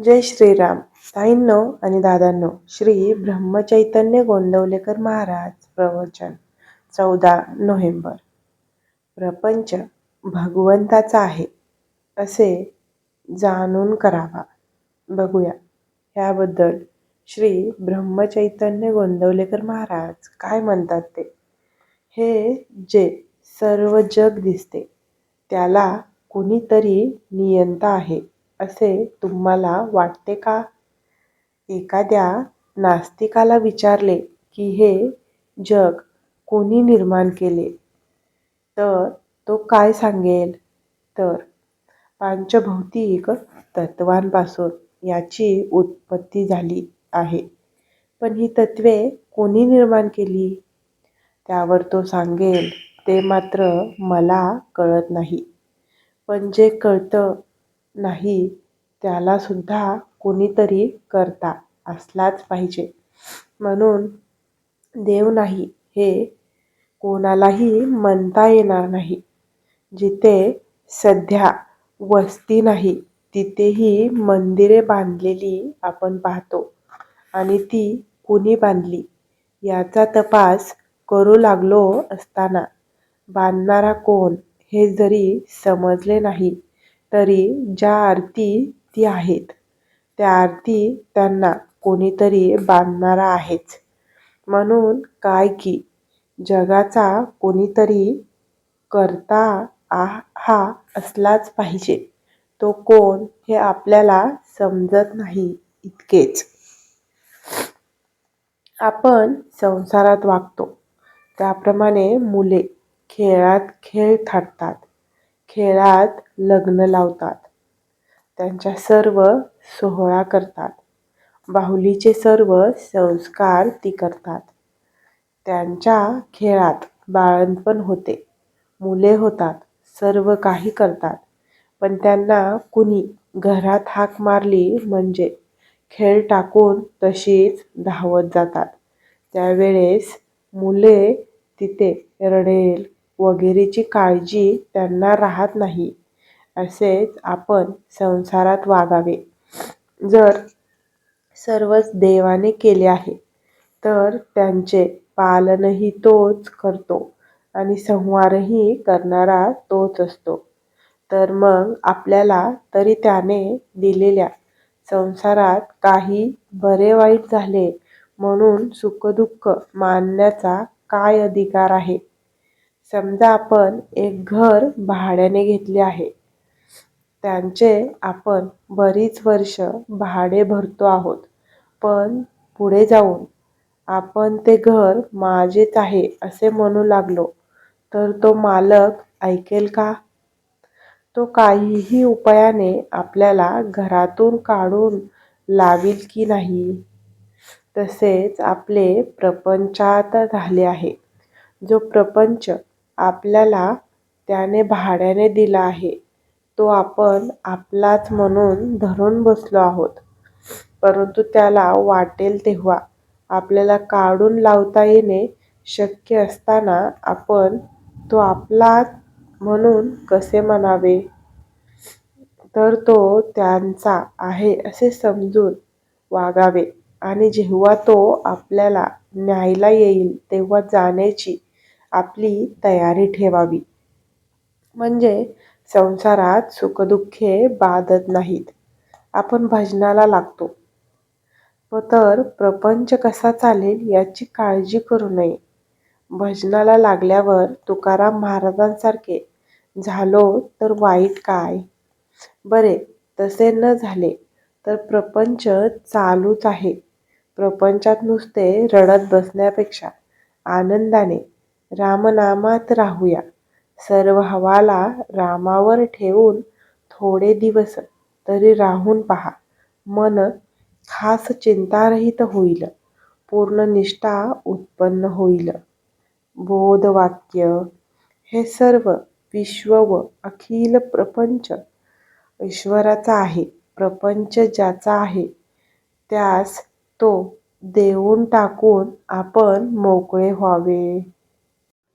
जय श्रीराम. ताईंनो आणि दादांनो श्री ब्रह्मचैतन्य गोंदवलेकर महाराज प्रवचन चौदा नोव्हेंबर. प्रपंच भगवंताचा आहे असे जाणून करावा. बघूया. ह्याबद्दल श्री ब्रह्मचैतन्य गोंदवलेकर महाराज काय म्हणतात ते? हे जे सर्व जग दिसते त्याला कुणीतरी नियंता आहे. असे तुम्हाला वाटते का? एखाद्या नास्तिकाला विचारले की हे जग कोणी निर्माण केले? तर तो काय सांगेल? तर पांचभौतिक तत्वांपासून याची उत्पत्ती झाली आहे. पण ही तत्वे कोणी निर्माण केली? त्यावर तो सांगेल ते मात्र मला कळत नाही. पण जे कळतं नाही. त्याला सुद्धा कोणीतरी करता असलाच पाहिजे. म्हणून देव नाही हे कोणालाही म्हणता येणार नाही. जिथे सध्या वस्ती नाही तिथेही मंदिरे बांधलेली आपण पाहतो. आणि ती कुणी बांधली? याचा तपास करू लागलो असताना. बांधणारा कोण हे जरी समजले नाही तरी ज्या आरती ती आहेत त्या आरती त्यांना कोणीतरी बांधणारा आहेच. म्हणून काय की जगाचा कोणीतरी करता हा असलाच पाहिजे. तो कोण हे आपल्याला समजत नाही इतकेच. आपण संसारात वागतो. त्याप्रमाणे मुले खेळात खेळ थाटतात. खेळात लग्न लावतात. त्यांच्या सर्व सोहळा करतात. बाहुलीचे सर्व संस्कार ती करतात. त्यांच्या खेळात बाळंतपण होते. मुले होतात. सर्व काही करतात. पण त्यांना कुणी घरात हाक मारली म्हणजे खेळ टाकून तशीच धावत जातात. त्यावेळेस मुले तिथे रडेल वगैरेची काळजी त्यांना राहत नाही असेच आपण संसारात वागावे. जर सर्वच देवाने केले आहे तर त्यांचे पालनही तोच करतो आणि संहारही करणारा तोच असतो. तर मग आपल्याला तरी त्याने दिलेल्या संसारात काही बरे वाईट झाले म्हणून सुखदुःख मानण्याचा काय अधिकार आहे? समजा आपण एक घर भाड्याने घेतले आहे त्यांचे आपण बरीच वर्ष भाडे भरतो आहोत. पण पुढे जाऊन आपण ते घर माझेच आहे असे म्हणू लागलो तर तो मालक ऐकेल का? तो काहीही उपायाने आपल्याला घरातून काढून लावील की नाही? तसेच आपले प्रपंचात झाले आहे. जो प्रपंच आपल्याला त्याने भाड्याने दिला आहे. तो आपण आपलाच म्हणून धरून बसलो आहोत. परंतु त्याला वाटेल तेव्हा आपल्याला काढून लावता येणे शक्य असताना आपण तो आपलाच म्हणून कसे म्हणावे? तर तो त्यांचा आहे असे समजून वागावे. आणि जेव्हा तो आपल्याला न्यायला येईल तेव्हा जाण्याची आपली तयारी ठेवावी. म्हणजे संसारात सुखदुःखे बाधत नाहीत. आपण भजनाला लागतो. तर प्रपंच कसा चालेल याची काळजी करू नये. भजनाला लागल्यावर तुकाराम महाराजांसारखे झालो तर वाईट काय? बरे तसे न झाले तर प्रपंच चालूच आहे. प्रपंचात नुसते रडत बसण्यापेक्षा आनंदाने रामनामात राहूया. सर्व हवाला रामावर ठेवून थोडे दिवस तरी राहून पहा. मन खास चिंतारहित होईल. पूर्ण निष्ठा उत्पन्न होईल. बोधवाक्य हे सर्व विश्व व अखिल प्रपंच ईश्वराचा आहे. प्रपंच ज्याचा आहे त्यास तो देऊन टाकून आपण मोकळे व्हावे.